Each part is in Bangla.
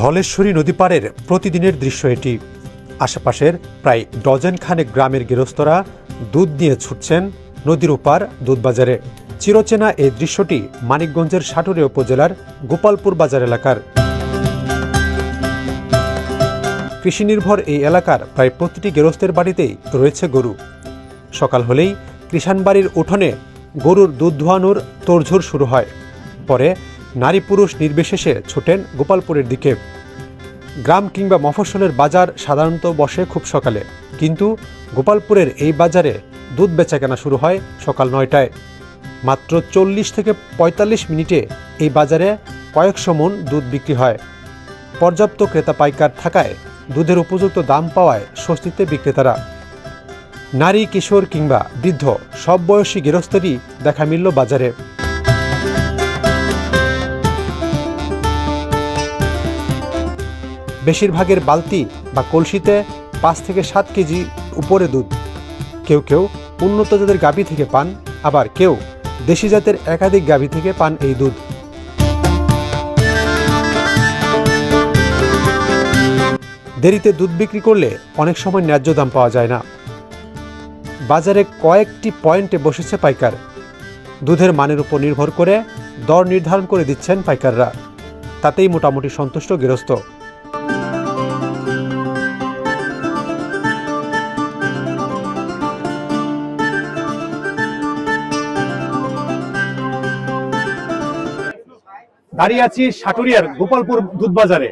ধলেশ্বরী নদী পাড়ের প্রতিদিনের দৃশ্য এটি। আশেপাশের প্রায় ডজন খানেক গ্রামের গৃহস্থরা দুধ নিয়ে ছুটছেন নদীর ওপার দুধবাজারে। চিরচেনা এই দৃশ্যটি মানিকগঞ্জের সাটুরিয়া উপজেলার গোপালপুর বাজার এলাকার। কৃষিনির্ভর এই এলাকার প্রায় প্রতিটি গৃহস্থের বাড়িতেই রয়েছে গরু। সকাল হলেই কৃষাণ বাড়ির উঠোনে গরুর দুধ ধোয়ানোর তোড়ঝোড় শুরু হয়। পরে নারী পুরুষ নির্বিশেষে ছোটেন গোপালপুরের দিকে। গ্রাম কিংবা মফস্বলের বাজার সাধারণত বসে খুব সকালে। কিন্তু গোপালপুরের এই বাজারে দুধ বেচাকেনা শুরু হয় সকাল নয়টায়। মাত্র চল্লিশ থেকে পঁয়তাল্লিশ মিনিটে এই বাজারে কয়েকশো মন দুধ বিক্রি হয়। পর্যাপ্ত ক্রেতা পাইকার থাকায় দুধের উপযুক্ত দাম পাওয়ায় স্বস্তিতে বিক্রেতারা। নারী, কিশোর কিংবা বৃদ্ধ সব বয়সী গৃহস্থেরই দেখা মিলল বাজারে। বেশিরভাগের বালতি বা কলসিতে পাঁচ থেকে সাত কেজি উপরে দুধ। কেউ কেউ উন্নত জাতের গাভী থেকে পান, আবার কেউ দেশি জাতের একাধিক গাভী থেকে পান এই দুধ। দেরিতে দুধ বিক্রি করলে অনেক সময় ন্যায্য দাম পাওয়া যায় না। বাজারে কয়েকটি পয়েন্টে বসেছে পাইকার। দুধের মানের উপর নির্ভর করে দর নির্ধারণ করে দিচ্ছেন পাইকাররা। তাতেই মোটামুটি সন্তুষ্ট গৃহস্থ। দাঁড়িয়ে আছি সাটুরিয়ার গোপালপুর দুধ বাজারে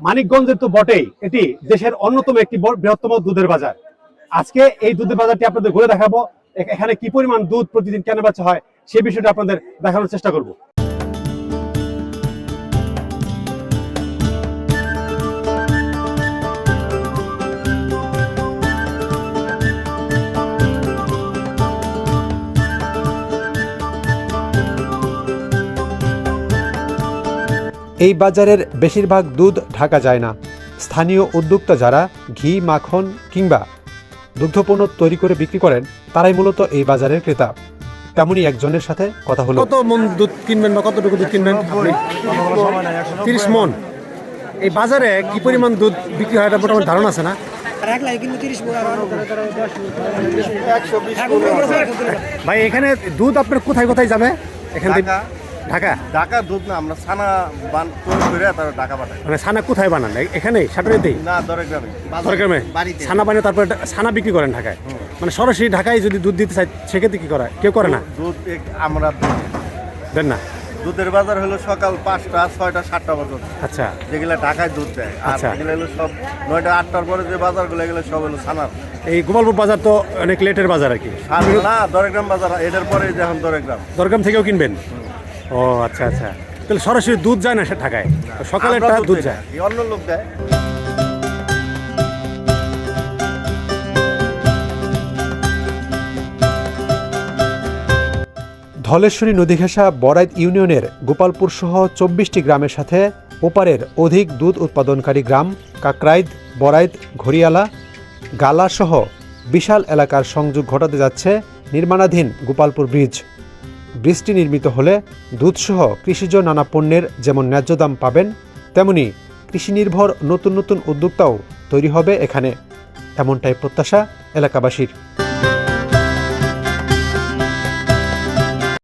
মানিকগঞ্জের তো বটেই, এটি দেশের অন্যতম একটি বৃহত্তম দুধের বাজার। আজকে এই দুধের বাজারটি আপনাদের ঘুরে দেখাবো এখানে কি পরিমাণ দুধ প্রতিদিন কেনা বেচা হয় সেই বিষয়টা আপনাদের দেখানোর চেষ্টা করব। এই বাজারের বেশিরভাগ দুধ ঢাকা যায় না। স্থানীয় উদ্যোক্তা যারা ঘি মাখন কিংবা দুগ্ধপণ্য তৈরি করে বিক্রি করেন তারাই মূলত এই বাজারের ক্রেতা। তেমনই একজনের সাথে কথা হলো। কত মন দুধ কিনবেন বা কতটুকু দুধ কিনবেন তিরিশ মন। এই বাজারে কি পরিমাণ দুধ বিক্রি হয় এটা মোটামুটি ধারণা আছে না? ভাই এখানে দুধ আপনার কোথায় কোথায় যাবে? এখান থেকে ঢাকা। ঢাকা দুধ না আমরা ছানা বান তৈরি করে তারপর ঢাকা পাঠাই। মানে ছানা কোথায় বানান? এখানে? সাটুরিতেই? না দরে গ্রামে বাড়িতে। ছানা বানিয়ে তারপরে ছানা বিক্রি করেন ঢাকায়? মানে সরাসরি ঢাকায় যদি দুধ দিতে চাই সেক্ষেত্রে কি করে? কেউ করে না? দুধ আমরা দেন না? দুধের বাজার হলো সকাল পাঁচটা ছয়টা সাতটা পর্যন্ত। আচ্ছা। যেগুলো ঢাকায় দুধ দেয়। আর আচ্ছা। এগুলো হলো সব নয়টা আটটার পরে যে বাজারগুলো এগুলো সব হলো ছানার। এই গোপালপুর বাজার তো অনেক লেটের বাজার আর কি। না দরেগ্রাম বাজার এটার পরে যখন দরেগ্রাম। দরগাম থেকেও কিনবেন? ও আচ্ছা আচ্ছা। তাহলে সরাসরি দুধ যায় না সে ঢাকায় সকালেরটা দুধ যায়। অন্য লোক দেয়? ধলেশ্বরী নদী ঘেঁষা বরাইত ইউনিয়নের গোপালপুর সহ চব্বিশটি গ্রামের সাথে ওপারের অধিক দুধ উৎপাদনকারী গ্রাম কাকরাইদ বরাইদ ঘড়িয়ালা গালা সহ বিশাল এলাকার সংযোগ ঘটাতে যাচ্ছে নির্মাণাধীন গোপালপুর ব্রিজ। ব্রিজটি নির্মিত হলে দুধসহ কৃষিজ নানা পণ্যের যেমন ন্যায্য দাম পাবেন, তেমনি কৃষি নির্ভর নতুন নতুন উদ্যোক্তাও তৈরি হবে এখানে। এমনটাই প্রত্যাশা এলাকাবাসীর।